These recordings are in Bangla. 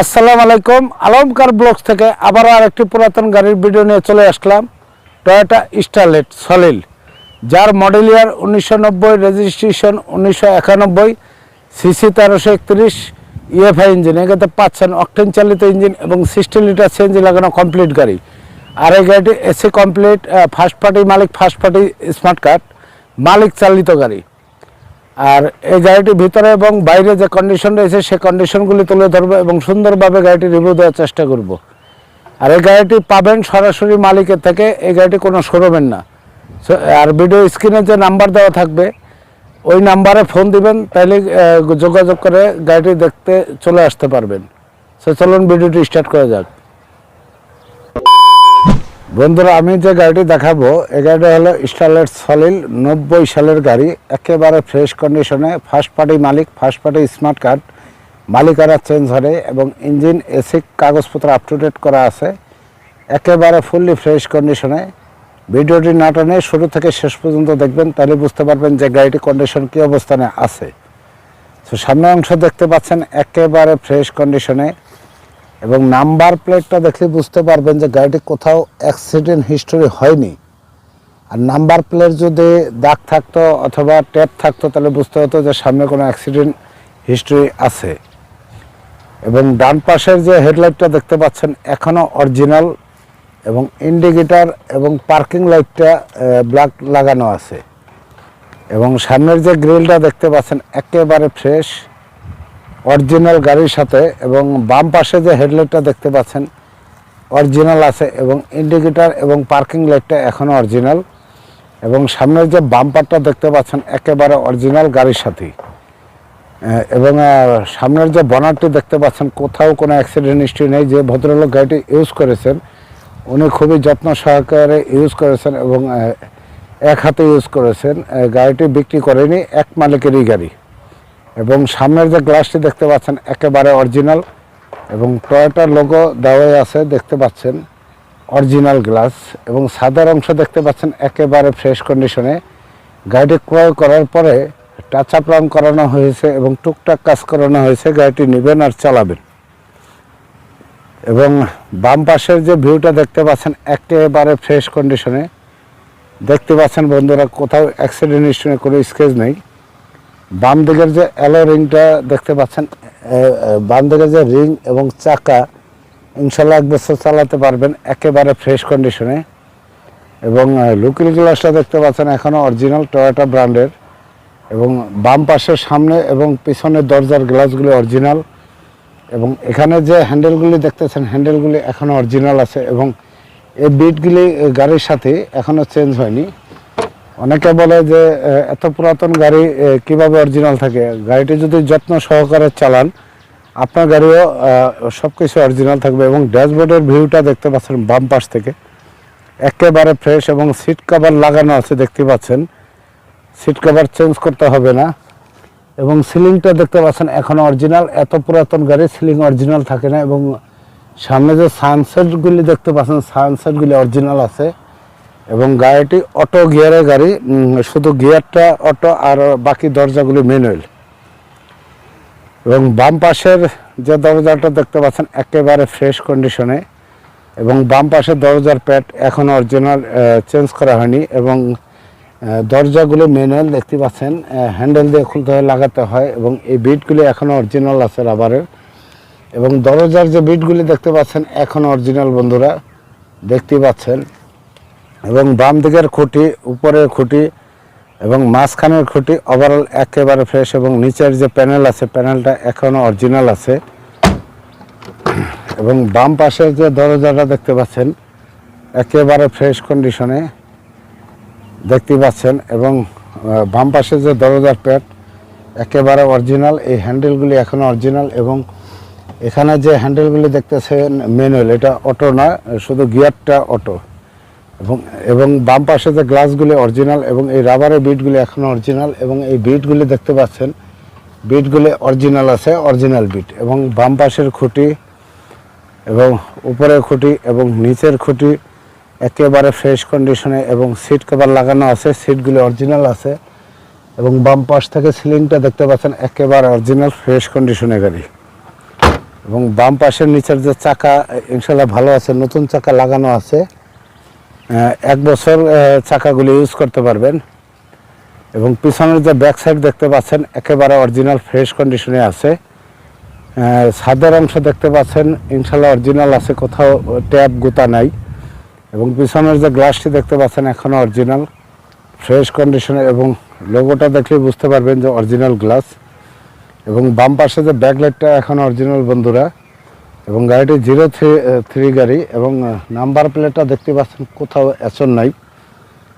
আসসালামু আলাইকুম। আলমকার ব্লগস থেকে আবারও আরেকটি পুরাতন গাড়ির ভিডিও নিয়ে চলে আসলাম। টয়োটা স্টারলেট সলিল যার মডেল ইয়ার উনিশশো নব্বই রেজিস্ট্রেশন উনিশশো একানব্বই সিসি তেরোশো একত্রিশ ইএফআই ইঞ্জিন এটাতে পাচ্ছেন অকটেন চালিত ইঞ্জিন এবং সিক্সটি লিটার সিএনজি লাগানো কমপ্লিট গাড়ি। আর এই গাড়িটি এসি কমপ্লিট ফার্স্ট পার্টি মালিক ফার্স্ট পার্টি স্মার্ট কার্ড মালিক চালিত গাড়ি। আর এই গাড়িটির ভিতরে এবং বাইরে যে কন্ডিশন রয়েছে সেই কন্ডিশনগুলি তুলে ধরবো এবং সুন্দরভাবে গাড়িটি রিভিউ দেওয়ার চেষ্টা করব। আর এই গাড়িটি পাবেন সরাসরি মালিকের থেকে, এই গাড়িটি কোনো শোরুমের না। আর ভিডিও স্ক্রিনে যে নাম্বার দেওয়া থাকবে, ওই নাম্বারে ফোন দিবেন তাহলে যোগাযোগ করে গাড়িটি দেখতে চলে আসতে পারবেন। সো চলুন ভিডিওটি স্টার্ট করা যাক। বন্ধুরা, আমি যে গাড়িটি দেখাবো, এই গাড়িটা হলো স্টারলেট সলিল, নব্বই সালের গাড়ি। একেবারে ফ্রেশ কন্ডিশনে ফার্স্ট পার্টি মালিক ফার্স্ট পার্টি স্মার্ট কার্ড মালিকানা চেঞ্জ হবে এবং ইঞ্জিন এসি কাগজপত্র আপ টু ডেট করা আছে। একেবারে ফুললি ফ্রেশ কন্ডিশনে ভিডিওটি না টানে শুরু থেকে শেষ পর্যন্ত দেখবেন, তাহলে বুঝতে পারবেন যে গাড়িটি কন্ডিশন কী অবস্থানে আছে। তো সামনের অংশ দেখতে পাচ্ছেন, একেবারে ফ্রেশ কন্ডিশনে এবং নাম্বার প্লেটটা দেখলে বুঝতে পারবেন যে গাড়িটি কোথাও অ্যাক্সিডেন্ট হিস্টোরি হয়নি। আর নাম্বার প্লেট যদি দাগ থাকতো অথবা ট্যাপ থাকতো, তাহলে বুঝতে হতো যে সামনে কোনো অ্যাক্সিডেন্ট হিস্টোরি আছে। এবং ডান পাশের যে হেডলাইটটা দেখতে পাচ্ছেন এখনও অরিজিনাল এবং ইন্ডিকেটার এবং পার্কিং লাইটটা ব্ল্যাক লাগানো আছে। এবং সামনের যে গ্রিলটা দেখতে পাচ্ছেন, একেবারে ফ্রেশ অরিজিনাল গাড়ির সাথে এবং বাম পাশে যে হেডলাইটটা দেখতে পাচ্ছেন, অরিজিনাল আছে এবং ইন্ডিকেটার এবং পার্কিং লাইটটা এখনও অরিজিনাল এবং সামনের যে বাম্পারটা দেখতে পাচ্ছেন, একেবারে অরিজিনাল গাড়ির সাথেই। এবং সামনের যে বনারটি দেখতে পাচ্ছেন, কোথাও কোনো অ্যাক্সিডেন্ট হিস্ট্রি নেই, যে ভদ্রলোক গাড়িটি ইউজ করেছেন, উনি খুবই যত্ন সহকারে ইউজ করেছেন এবং এক হাতে ইউজ করেছেন। গাড়িটি বিক্রি করেনি, এক মালিকেরই গাড়ি। এবং সামনের যে গ্লাসটি দেখতে পাচ্ছেন, একেবারে অরিজিনাল এবং টয়োটার লোগো দেওয়াই আছে, দেখতে পাচ্ছেন, অরিজিনাল গ্লাস এবং সাদার অংশ দেখতে পাচ্ছেন, একেবারে ফ্রেশ কন্ডিশনে। গাড়িটি ক্রয় করার পরে টাচ আপ রং করানো হয়েছে এবং টুকটাক কাজ করানো হয়েছে, গাড়িটি নেবেন আর চালাবেন। এবং বাম পাশের যে ভিউটা দেখতে পাচ্ছেন, একেবারে ফ্রেশ কন্ডিশনে। দেখতে পাচ্ছেন বন্ধুরা, কোথাও অ্যাক্সিডেন্ট কোনো স্কেচ নেই। বাম দিকের যে অ্যালো রিংটা দেখতে পাচ্ছেন বাম দিকের যে রিং এবং চাকা, ইনশাল্লাহ এক বছর চালাতে পারবেন একেবারে ফ্রেশ কন্ডিশনে। এবং লুকিল গ্লাসটা দেখতে পাচ্ছেন এখনও অরিজিনাল টয়োটা ব্র্যান্ডের। এবং বাম পাশের সামনে এবং পিছনের দরজার গ্লাসগুলি অরিজিনাল। এবং এখানে যে হ্যান্ডেলগুলি দেখতেছেন, হ্যান্ডেলগুলি এখনও অরিজিনাল আছে। এবং এই বিটগুলি গাড়ির সাথে এখনও চেঞ্জ হয়নি। অনেকে বলে যে এত পুরাতন গাড়ি কীভাবে অরিজিনাল থাকে? গাড়িটি যদি যত্ন সহকারে চালান, আপনার গাড়িও সব কিছু অরিজিনাল থাকবে এবং ড্যাশবোর্ডের ভিউটা দেখতে পাচ্ছেন বাম পাশ থেকে। একেবারে ফ্রেশ এবং সিট কভার লাগানো আছে, দেখতে পাচ্ছেন। সিট কভার চেঞ্জ করতে হবে না। এবং সিলিংটা দেখতে পাচ্ছেন এখনও অরিজিনাল এত পুরাতন গাড়ি, সিলিং অরিজিনাল থাকে না এবং সামনে যে সানসেটগুলি দেখতে পাচ্ছেন সানসেটগুলি অরিজিনাল আছে। এবং গাড়িটি অটো গিয়ারের গাড়ি শুধু গিয়ারটা, অটো আর বাকি দরজাগুলি ম্যানুয়াল এবং বাম পাশের যে দরজাটা দেখতে পাচ্ছেন, একেবারে ফ্রেশ কন্ডিশনে এবং বাম পাশের দরজার প্যাড এখনও অরিজিনাল চেঞ্জ করা হয়নি এবং দরজাগুলি ম্যানুয়াল দেখতে পাচ্ছেন হ্যান্ডেল দিয়ে খুলতে হয়, লাগাতে হয় এবং এই বিটগুলি এখনও অরিজিনাল আছে রাবারের এবং দরজার যে বিটগুলি দেখতে পাচ্ছেন এখনও অরিজিনাল বন্ধুরা, দেখতে পাচ্ছেন। এবং বাম দিকের খুঁটি, উপরের খুঁটি এবং মাঝখানের খুঁটি ওভারঅল একেবারে ফ্রেশ এবং নিচের যে প্যানেল আছে প্যানেলটা এখনও অরিজিনাল আছে। এবং বাম পাশের যে দরজাটা দেখতে পাচ্ছেন, একেবারে ফ্রেশ কন্ডিশনে দেখতে পাচ্ছেন এবং বাম পাশে যে দরজার প্যাড একেবারে অরিজিনাল এই হ্যান্ডেলগুলি এখনও অরিজিনাল এবং এখানে যে হ্যান্ডেলগুলি দেখতেছেন ম্যানুয়াল এটা অটো না, শুধু গিয়ারটা অটো এবং এবং বাম পাশে যে গ্লাসগুলি অরিজিনাল এবং এই রাবারের বিটগুলি এখনও অরিজিনাল এবং এই বিটগুলি দেখতে পাচ্ছেন বিটগুলি অরিজিনাল আছে অরিজিনাল বিট এবং বাম পাশের খুঁটি এবং উপরের খুঁটি এবং নিচের খুঁটি একেবারে ফ্রেশ কন্ডিশনে এবং সিট কভার লাগানো আছে সিটগুলি অরিজিনাল আছে এবং বাম পাশ থেকে সিলিংটা দেখতে পাচ্ছেন, একেবারে অরিজিনাল ফ্রেশ কন্ডিশনে গাড়ি এবং বাম পাশের নিচের যে চাকা ইনশাল্লাহ ভালো আছে, নতুন চাকা লাগানো আছে। এক বছর চাকাগুলি ইউজ করতে পারবেন। এবং পিছনের যে ব্যাক সাইড দেখতে পাচ্ছেন, একেবারে অরিজিনাল ফ্রেশ কন্ডিশনে আছে। ছাদের অংশ দেখতে পাচ্ছেন ইনশাল্লাহ অরিজিনাল আছে, কোথাও ট্যাপ গুতা নাই। এবং পিছনের যে গ্লাসটি দেখতে পাচ্ছেন এখনও অরিজিনাল ফ্রেশ কন্ডিশনে এবং লোগোটা দেখলে বুঝতে পারবেন যে অরিজিনাল গ্লাস এবং বাম পাশে যে ব্যাকলাইটটা এখন অরিজিনাল বন্ধুরা। এবং গাড়িটি জিরো থ্রি থ্রি গাড়ি এবং নাম্বার প্লেটটা দেখতে পাচ্ছেন কোথাও এচন নাই।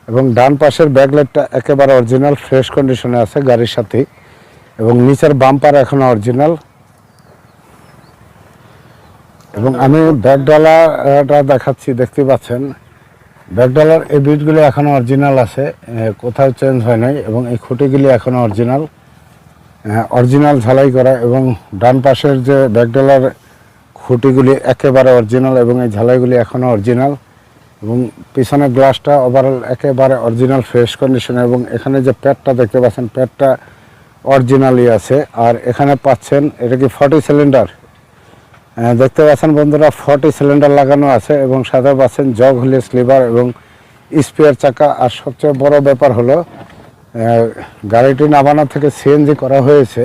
এবং ডান পাশের ব্যাকলাইটটা একেবারে অরিজিনাল, ফ্রেশ কন্ডিশনে আছে গাড়ির সাথে। এবং নিচের বাম্পার এখনও অরিজিনাল। এবং আমি ব্যাকডালাটা দেখাচ্ছি, দেখতে পাচ্ছেন। ব্যাকডালার এই বিটগুলি এখনও অরিজিনাল আছে কোথাও চেঞ্জ হয় নাই এবং এই খুঁটিগুলি এখনও অরিজিনাল। অরিজিনাল ঝালাই করা এবং ডান পাশের যে ব্যাকডালার খুঁটিগুলি একেবারে অরিজিনাল এবং এই ঝালাইগুলি এখনও অরিজিনাল এবং পিছনের গ্লাসটা ওভারঅল একেবারে অরিজিনাল ফ্রেশ কন্ডিশনে এবং এখানে যে প্যাডটা দেখতে পাচ্ছেন প্যাডটা অরিজিনালই আছে। আর এখানে পাচ্ছেন, এটা কি ফর্টি সিলিন্ডার দেখতে পাচ্ছেন বন্ধুরা ফর্টি সিলিন্ডার লাগানো আছে এবং সাথে পাচ্ছেন জগ হুলিয়াস স্লিভার এবং স্পেয়ার চাকা। আর সবচেয়ে বড় ব্যাপার হলো গাড়িটি নামানো থেকে সিএনজি করা হয়েছে।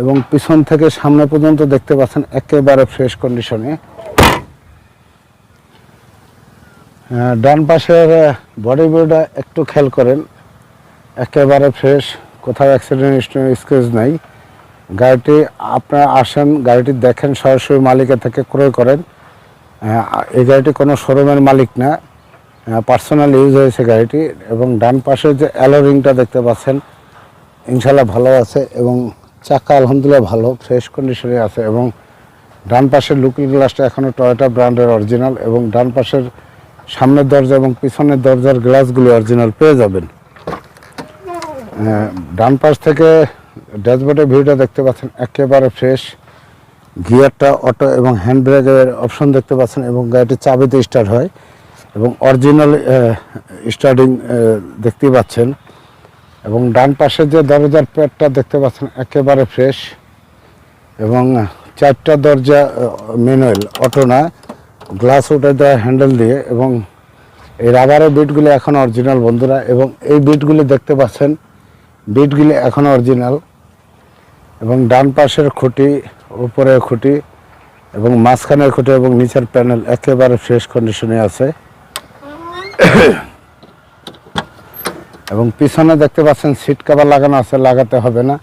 এবং পিছন থেকে সামনে পর্যন্ত দেখতে পাচ্ছেন একেবারে ফ্রেশ কন্ডিশনে ডান পাশের বডি বিলটা একটু খেয়াল করেন, একেবারে ফ্রেশ কোথাও অ্যাক্সিডেন্ট স্কেচ নাই। গাড়িটি আপনারা আসেন, গাড়িটি দেখেন, সরাসরি মালিকের থেকে ক্রয় করেন। এই গাড়িটি কোনো শোরুমের মালিক না পার্সোনাল ইউজ হয়েছে গাড়িটি। এবং ডান পাশে যে অ্যালো রিংটা দেখতে পাচ্ছেন ইনশাল্লাহ ভালো আছে এবং চাকা আলহামদুলিল্লাহ ভালো ফ্রেশ কন্ডিশনে আছে এবং ডান পাশের লুকিং গ্লাসটা এখনও টয়োটা ব্র্যান্ডের অরিজিনাল এবং ডান পাশের সামনের দরজা এবং পিছনের দরজার গ্লাসগুলি অরিজিনাল পেয়ে যাবেন। ডান পাশ থেকে ড্যাশবোর্ডের ভিউটা দেখতে পাচ্ছেন, একেবারে ফ্রেশ গিয়ারটা অটো এবং হ্যান্ড ব্রেকের অপশন দেখতে পাচ্ছেন এবং গাড়িটি চাবিতে স্টার্ট হয় এবং অরিজিনাল স্টার্টিং দেখতে পাচ্ছেন। এবং ডান পাশে যে দরজার প্যাডটা দেখতে পাচ্ছেন, একেবারে ফ্রেশ এবং চারটা দরজা ম্যানুয়াল, অটো না, গ্লাস উঠে দেওয়া হ্যান্ডেল দিয়ে এবং এই রাবারের বিটগুলি এখন অরিজিনাল বন্ধুরা এবং এই বিটগুলি দেখতে পাচ্ছেন, বিটগুলি এখন অরিজিনাল এবং ডান পাশের খুঁটি, উপরের খুঁটি এবং মাঝখানের খুঁটি এবং নিচের প্যানেল একেবারে ফ্রেশ কন্ডিশনে আছে। এবং পিছনে দেখতে পাচ্ছেন সিট কাভার লাগানো আছে, লাগাতে হবে না।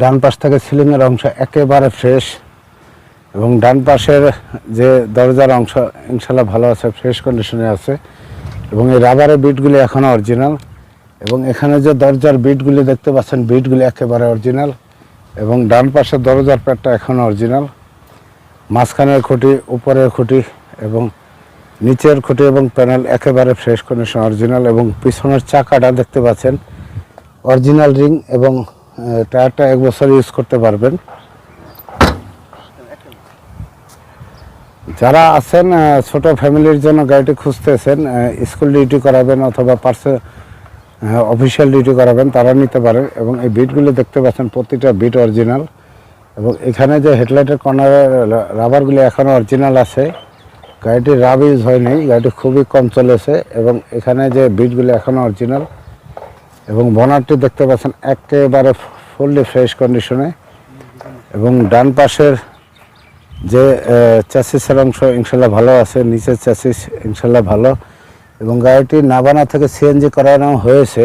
ডান পাশ থেকে সিলিংয়ের অংশ একেবারে ফ্রেশ এবং ডান পাশের যে দরজার অংশ ইনশাল্লাহ ভালো আছে ফ্রেশ কন্ডিশনে আছে। এবং এই রাবারের বিটগুলি এখনও অরিজিনাল এবং এখানে যে দরজার বিটগুলি দেখতে পাচ্ছেন বিটগুলি একেবারে অরিজিনাল এবং ডান পাশের দরজার প্যাডটা এখনও অরিজিনাল মাঝখানের খুঁটি, উপরের খুঁটি এবং নিচের খুঁটি এবং প্যানেল একেবারে ফ্রেশ কন্ডিশন, অরিজিনাল এবং পিছনের চাকাটা দেখতে পাচ্ছেন। অরিজিনাল রিং এবং টায়ারটা এক বছর ইউজ করতে পারবেন। যারা আছেন ছোট ফ্যামিলির জন্য গাড়িটি খুঁজতেছেন স্কুল ডিউটি করাবেন অথবা পার্সে অফিসিয়াল ডিউটি করাবেন, তারা নিতে পারেন এবং এই বিটগুলো দেখতে পাচ্ছেন, প্রতিটা বিট অরিজিনাল। এবং এখানে যে হেডলাইটের কর্নারে রাবারগুলি এখনও অরিজিনাল আছে। গাড়িটির রাব ইউজ হয়নি, গাড়িটি খুবই কম চলেছে এবং এখানে যে বিটগুলি এখনও অরিজিনাল এবং বনারটি দেখতে পাচ্ছেন একেবারে ফুললি ফ্রেশ কন্ডিশনে এবং ডান পাশের যে চ্যাসিসের অংশ ইনশাল্লাহ ভালো আছে, নিচের চ্যাসিস ইনশাল্লাহ ভালো এবং গাড়িটি নাবানা থেকে সিএনজি করানো হয়েছে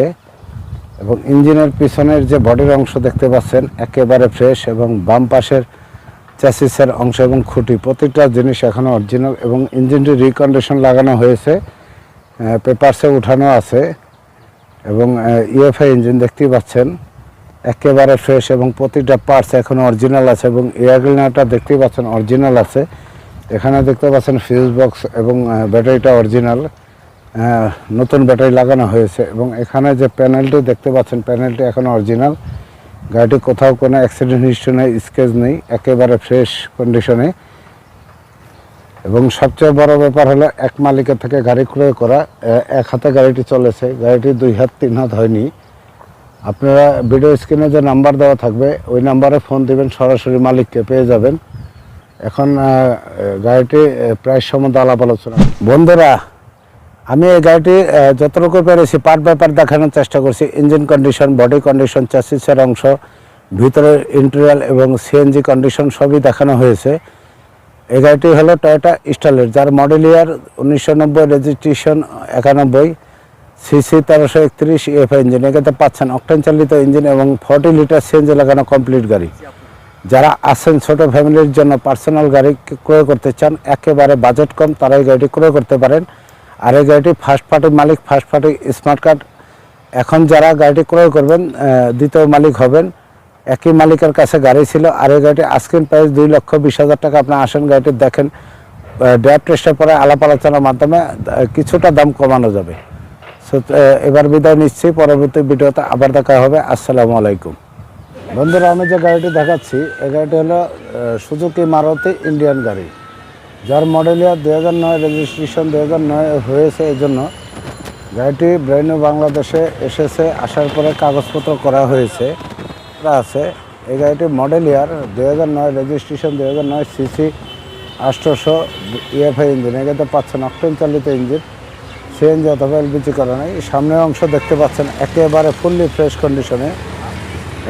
এবং ইঞ্জিনের পিছনের যে বডির অংশ দেখতে পাচ্ছেন একেবারে ফ্রেশ এবং বাম পাশের চ্যাসিসের অংশ এবং খুঁটি। প্রতিটা জিনিস এখনও অরিজিনাল এবং ইঞ্জিনটি রিকন্ডিশন লাগানো হয়েছে। পেপারসে উঠানো আছে এবং ইএফআই ইঞ্জিন দেখতেই পাচ্ছেন। একেবারে ফ্রেশ এবং প্রতিটা পার্টস এখনও অরিজিনাল আছে এবং এয়ারগ্লিনারটা দেখতেই পাচ্ছেন অরিজিনাল আছে। এখানে দেখতে পাচ্ছেন ফিউজ বক্স এবং ব্যাটারিটা অরিজিনাল নতুন ব্যাটারি লাগানো হয়েছে এবং এখানে যে প্যানেলটি দেখতে পাচ্ছেন প্যানেলটি এখনও অরিজিনাল গাড়িটি কোথাও কোনো অ্যাক্সিডেন্ট হিস্ট্রি নেই স্কেচ নেই, একেবারে ফ্রেশ কন্ডিশনে এবং সবচেয়ে বড় ব্যাপার হলো, এক মালিকের থেকে গাড়ি ক্রয় করা এক হাতে গাড়িটি চলেছে, গাড়িটি দুই হাত, তিন হাত হয়নি। আপনারা ভিডিও স্ক্রিনে যে নাম্বার দেওয়া থাকবে, ওই নাম্বারে ফোন দিবেন, সরাসরি মালিককে পেয়ে যাবেন। এখন গাড়িটি প্রায় সম্বন্ধে আলাপ আলোচনা। বন্ধুরা আমি এই গাড়িটি যতটুকু পেরেছি পার্ট বাই পার্ট দেখানোর চেষ্টা করছি। ইঞ্জিন কন্ডিশন বডি কন্ডিশন চ্যাসিসের অংশ ভিতরের ইন্টেরিয়াল এবং সিএনজি কন্ডিশন সবই দেখানো হয়েছে। এই গাড়িটি হলো টয়োটা স্টাইলের যার মডেল ইয়ার উনিশশো নব্বই রেজিস্ট্রেশন একানব্বই সিসি তেরোশো একত্রিশ এফ ইঞ্জিন এটাতে পাচ্ছেন অকটেন চালিত ইঞ্জিন এবং ফর্টি লিটার সিএনজি লাগানো কমপ্লিট গাড়ি। যারা আছেন ছোট ফ্যামিলির জন্য পার্সোনাল গাড়ি ক্রয় করতে চান, একেবারে বাজেট কম, তারা এই গাড়িটি ক্রয় করতে পারেন। আর এই গাড়িটি ফার্স্ট পার্টি মালিক ফার্স্ট পার্টি স্মার্ট কার্ড এখন যারা গাড়িটি ক্রয় করবেন দ্বিতীয় মালিক হবেন একই মালিকের কাছে গাড়ি ছিল আর এই গাড়িটি আজকের প্রাইস দুই লক্ষ বিশ হাজার টাকা। আপনি আসেন গাড়িটি দেখেন। ড্রাইভ টেস্টের পরে আলাপ আলোচনার মাধ্যমে কিছুটা দাম কমানো যাবে। আহ, এবার বিদায় নিচ্ছি। পরবর্তী ভিডিওতে আবার দেখা হবে। আসসালামু আলাইকুম। বন্ধুরা আমি যে গাড়িটি দেখাচ্ছি এই গাড়িটি হলো সুজুকি মারুতি ইন্ডিয়ান গাড়ি। যার মডেল ইয়ার দু হাজার নয় রেজিস্ট্রেশন দু হাজার নয় হয়েছে এই জন্য গাড়িটি ব্রেনু বাংলাদেশে এসেছে, আসার পরে কাগজপত্র করা হয়েছে আছে। এই গাড়িটি মডেল ইয়ার দু হাজার নয় রেজিস্ট্রেশন দু হাজার নয় সিসি আষ্টশো ইএফআই ইঞ্জিন এটাতে পাচ্ছেন অক্টেন চালিত ইঞ্জিন সিএনজি অথবা এলপিজি করা নেই। সামনের অংশ দেখতে পাচ্ছেন একেবারে ফুললি ফ্রেশ কন্ডিশনে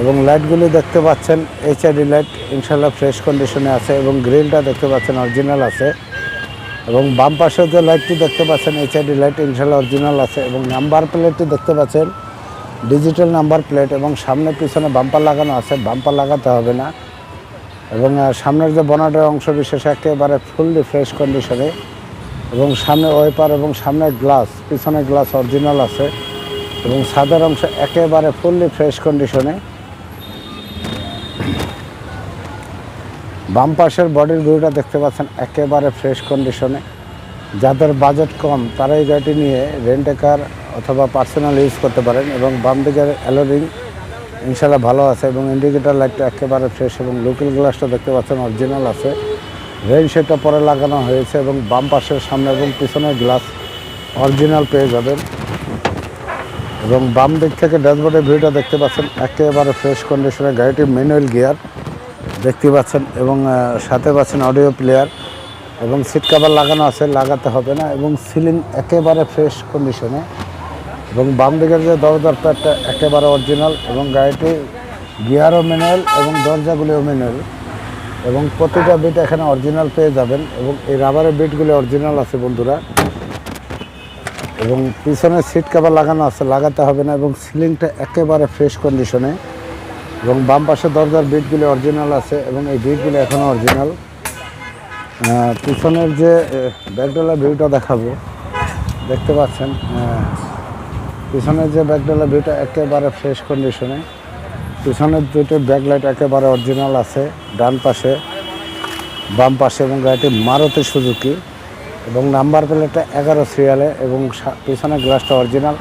এবং লাইটগুলি দেখতে পাচ্ছেন এইচআইডি লাইট ইনশাল্লাহ ফ্রেশ কন্ডিশনে আছে এবং গ্রিলটা দেখতে পাচ্ছেন অরিজিনাল আছে। এবং বাম পাশে যে লাইটটি দেখতে পাচ্ছেন এইচআইডি লাইট ইনশাল্লাহ অরিজিনাল আছে এবং নাম্বার প্লেটটি দেখতে পাচ্ছেন ডিজিটাল নাম্বার প্লেট এবং সামনে পিছনে বাম্পার লাগানো আছে বাম্পার লাগাতে হবে না। এবং সামনের যে বনাটের অংশ বিশেষ একেবারে ফুললি ফ্রেশ কন্ডিশনে এবং সামনে ওয়েপার এবং সামনে গ্লাস পিছনে গ্লাস অরিজিনাল আছে এবং ছাদের অংশ একেবারে ফুললি ফ্রেশ কন্ডিশনে বাম পাশের বডির ভিউটা দেখতে পাচ্ছেন, একেবারে ফ্রেশ কন্ডিশনে যাদের বাজেট কম তারা এই গাড়িটি নিয়ে রেন্টে কার অথবা পার্সোনাল ইউজ করতে পারেন এবং বাম দিকের অ্যালোরিং ইনশাল্লাহ ভালো আছে এবং ইন্ডিকেটার লাইটটা একেবারে ফ্রেশ এবং লোকাল গ্লাসটা দেখতে পাচ্ছেন অরিজিনাল আছে। রেন সেটটা পরে লাগানো হয়েছে এবং বাম পাশের সামনে এবং পিছনের গ্লাস অরিজিনাল পেয়ে যাবেন। এবং বাম দিক থেকে ড্যাশবোর্ডের ভিউটা দেখতে পাচ্ছেন। একেবারে ফ্রেশ কন্ডিশনে গাড়িটি ম্যানুয়াল গিয়ার দেখতে পাচ্ছেন এবং সাথে পাচ্ছেন অডিও প্লেয়ার এবং সিট কাভার লাগানো আছে, লাগাতে হবে না এবং সিলিং একেবারে ফ্রেশ কন্ডিশনে এবং বাম দিকের যে দরজার প্যাডটা একেবারে অরিজিনাল এবং গাড়িটি গিয়ারও ম্যানুয়াল এবং দরজাগুলিও ম্যানুয়াল এবং প্রতিটা বিট এখানে অরিজিনাল পেয়ে যাবেন এবং এই রাবারের বিটগুলি অরিজিনাল আছে বন্ধুরা। এবং পিছনে সিট কাভার লাগানো আছে লাগাতে হবে না এবং সিলিংটা একেবারে ফ্রেশ কন্ডিশনে এবং বাম পাশে দরজার বিটগুলি অরিজিনাল আছে এবং এই বিটগুলি এখনও অরিজিনাল পিছনের যে ব্যাকডোলা ভিউটা দেখাবো দেখতে পাচ্ছেন? আহ, পিছনের যে ব্যাকডোলা ভিউটা একেবারে ফ্রেশ কন্ডিশনে পিছনের দুটো ব্যাকলাইট একেবারে অরিজিনাল আছে ডান পাশে বাম পাশে এবং গাড়িটি মারুতি সুজুকি। এবং নাম্বার প্লেটটা এগারো সিরিয়ালে এবং পিছনের গ্লাসটা অরিজিনাল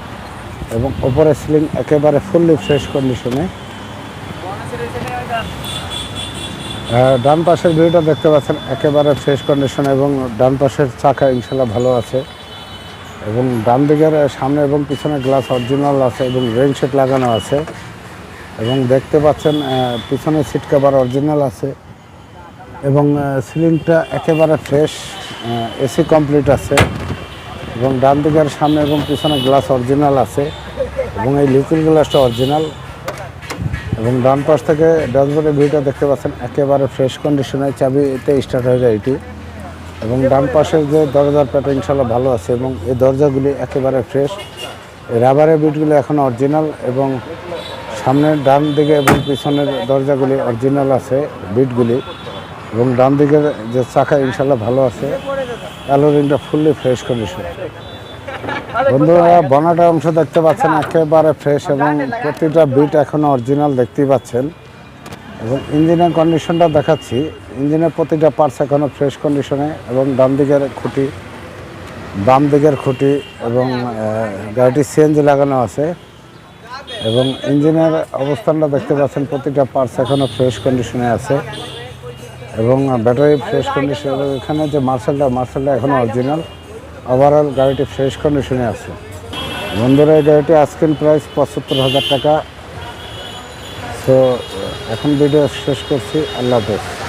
এবং ওপরে সিলিং একেবারে ফুললি ফ্রেশ কন্ডিশনে ডান পাশের ভিউটা দেখতে পাচ্ছেন, একেবারে ফ্রেশ কন্ডিশন এবং ডান পাশের চাকা ইনশাল্লাহ ভালো আছে। এবং ডান দিকের সামনে এবং পিছনে গ্লাস অরিজিনাল আছে এবং রেন সেট লাগানো আছে। এবং দেখতে পাচ্ছেন পিছনে সিট কভার অরিজিনাল আছে। এবং সিলিংটা একেবারে ফ্রেশ এসি কমপ্লিট আছে এবং ডান দিকের সামনে এবং পিছনে গ্লাস অরিজিনাল আছে এবং এই লিকুইড গ্লাসটা অরিজিনাল এবং ডান পাশ থেকে ড্যাশবোর্ডের ভিউটা দেখতে পাচ্ছেন, একেবারে ফ্রেশ কন্ডিশনে চাবিতে স্টার্ট হয়ে যায় এটি এবং ডান পাশের যে দরজার প্যাটার্ন ইনশাল্লাহ ভালো আছে এবং এই দরজাগুলি একেবারে ফ্রেশ রাবারের বিটগুলি এখন অরিজিনাল এবং সামনের ডান দিকে এবং পিছনের দরজাগুলি অরিজিনাল আছে বিটগুলি এবং ডান দিকের যে চাকা ইনশাল্লাহ ভালো আছে অ্যালোরিংটা ফুললি ফ্রেশ কন্ডিশন বন্ধুরা বনাটার অংশ দেখতে পাচ্ছেন, একেবারে ফ্রেশ এবং প্রতিটা বিট এখনও অরিজিনাল দেখতেই পাচ্ছেন। এবং ইঞ্জিনের কন্ডিশনটা দেখাচ্ছি, ইঞ্জিনের প্রতিটা পার্টস এখনও ফ্রেশ কন্ডিশনে এবং ডান দিকের খুঁটি, বাম দিকের খুঁটি এবং গাড়িটি সিএনজি লাগানো আছে। এবং ইঞ্জিনের অবস্থানটা দেখতে পাচ্ছেন, প্রতিটা পার্টস এখনও ফ্রেশ কন্ডিশনে আছে। এবং ব্যাটারি ফ্রেশ কন্ডিশন এখানে যে মার্শালটা মার্শালটা এখনও অরিজিনাল ওভারঅল গাড়িটি ফ্রেশ কন্ডিশনে আছে। বন্ধুরা, এই গাড়িটি আজকের প্রাইস পঁচাত্তর হাজার টাকা। সো এখন ভিডিও শেষ করছি। আল্লাহ হাফেজ।